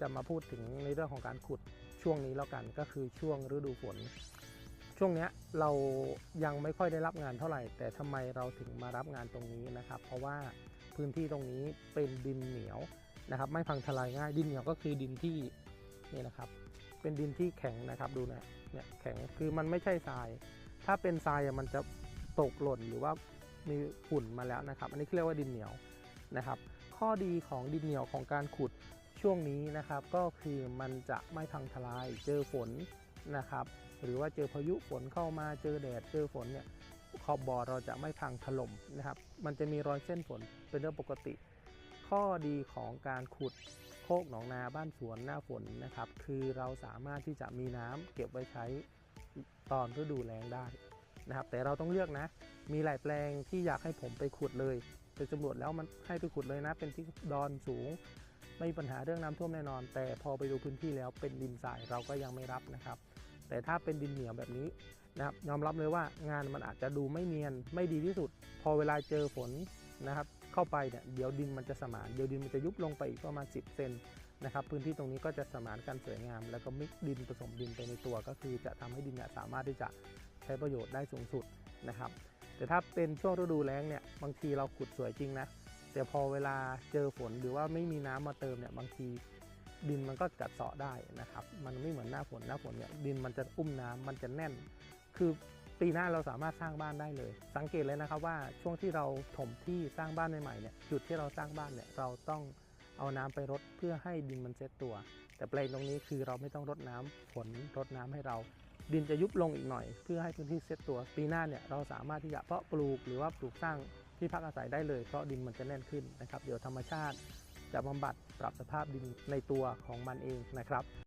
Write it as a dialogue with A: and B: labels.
A: จะมาพูดถึงในเรื่องของการขุดช่วงนี้แล้วกันก็คือช่วงฤดูฝน ช่วงนี้เรายังไม่ค่อยได้รับงานเท่าไหร่ แต่ทำไมเราถึงมารับงานตรงนี้นะครับ เพราะว่าพื้นที่ตรงนี้เป็นดินเหนียวนะครับ ไม่พังทลายง่ายดินเหนียวก็คือดินที่นี่นะครับ เป็นดินที่แข็งนะครับดูนะเนี่ยแข็งคือมันไม่ใช่ทราย ถ้าเป็นทรายมันจะตกหล่นหรือว่ามีฝุ่นมาแล้วนะครับ อันนี้เรียกว่าดินเหนียวนะครับ ข้อดีของดินเหนียวของการขุด ช่วงนี้นะครับก็คือมันจะไม่พังทลายเจอฝนนะครับ หรือว่าเจอพายุฝนเข้ามาเจอแดดเจอฝนเนี่ยขอบบ่อเราจะไม่พังถล่มนะครับ มันจะมีรอยเส้นฝนเป็นเรื่องปกติ ข้อดีของการขุดโคกหนองนาบ้านสวนหน้าฝนนะครับ คือเราสามารถที่จะมีน้ำเก็บไว้ใช้ตอนฤดูแล้งได้นะครับ แต่เราต้องเลือกนะ มีหลายแปลงที่อยากให้ผมไปขุดเลยไปสำรวจแล้วมันให้ไปขุดเลยนะ เป็นที่ดอนสูง ไม่มีปัญหาเรื่องน้ำท่วมแน่นอน แต่พอไปดูพื้นที่แล้วเป็นดินทรายเราก็ยังไม่รับนะครับ แต่ถ้าเป็นดินเหนียวแบบนี้นะครับยอมรับเลยว่างานมันอาจจะดูไม่เนียนไม่ดีที่สุด พอเวลาเจอฝนนะครับ เข้าไปเนี่ยเดี๋ยวดินมันจะสมานเดี๋ยวดินมันจะยุบลงไปอีกประมาณ 10เซนนะครับพื้นที่ตรงนี้ก็จะสมานกันสวยงาม แล้วก็มิกดินผสมดินไปในตัวก็คือจะทำให้ดินเนี่ยสามารถที่จะใช้ประโยชน์ได้สูงสุดนะครับ แต่ถ้าเป็นช่วงฤดูแล้งเนี่ยบางทีเราขุดสวยจริงนะ แต่พอเวลาเจอฝนหรือว่าไม่มีน้ำมาเติมเนี่ยบางทีดินมันก็กัดเซาะได้นะครับ มันไม่เหมือนหน้าฝนหน้าฝนเนี่ยดินมันจะอุ้มน้ำมันจะแน่น คือปีหน้าเราสามารถสร้างบ้านได้เลย สังเกตเลยนะครับว่าช่วงที่เราถมที่สร้างบ้านใหม่ๆเนี่ยจุดที่เราสร้างบ้านเนี่ยเราต้องเอาน้ำไปรดเพื่อให้ดินมันเซตตัว แต่แปลงตรงนี้คือเราไม่ต้องรดน้ำฝนรดน้ำให้เรา ดินจะยุบลงอีกหน่อย เพื่อให้พื้นที่เซตตัว ปีหน้าเนี่ยเราสามารถที่จะเพาะปลูกหรือว่าปลูกสร้าง ที่พักอาศัยได้เลยเพราะดินมันจะแน่นขึ้นนะครับเดี๋ยวธรรมชาติจะบำบัดปรับสภาพดินในตัวของมันเองนะครับ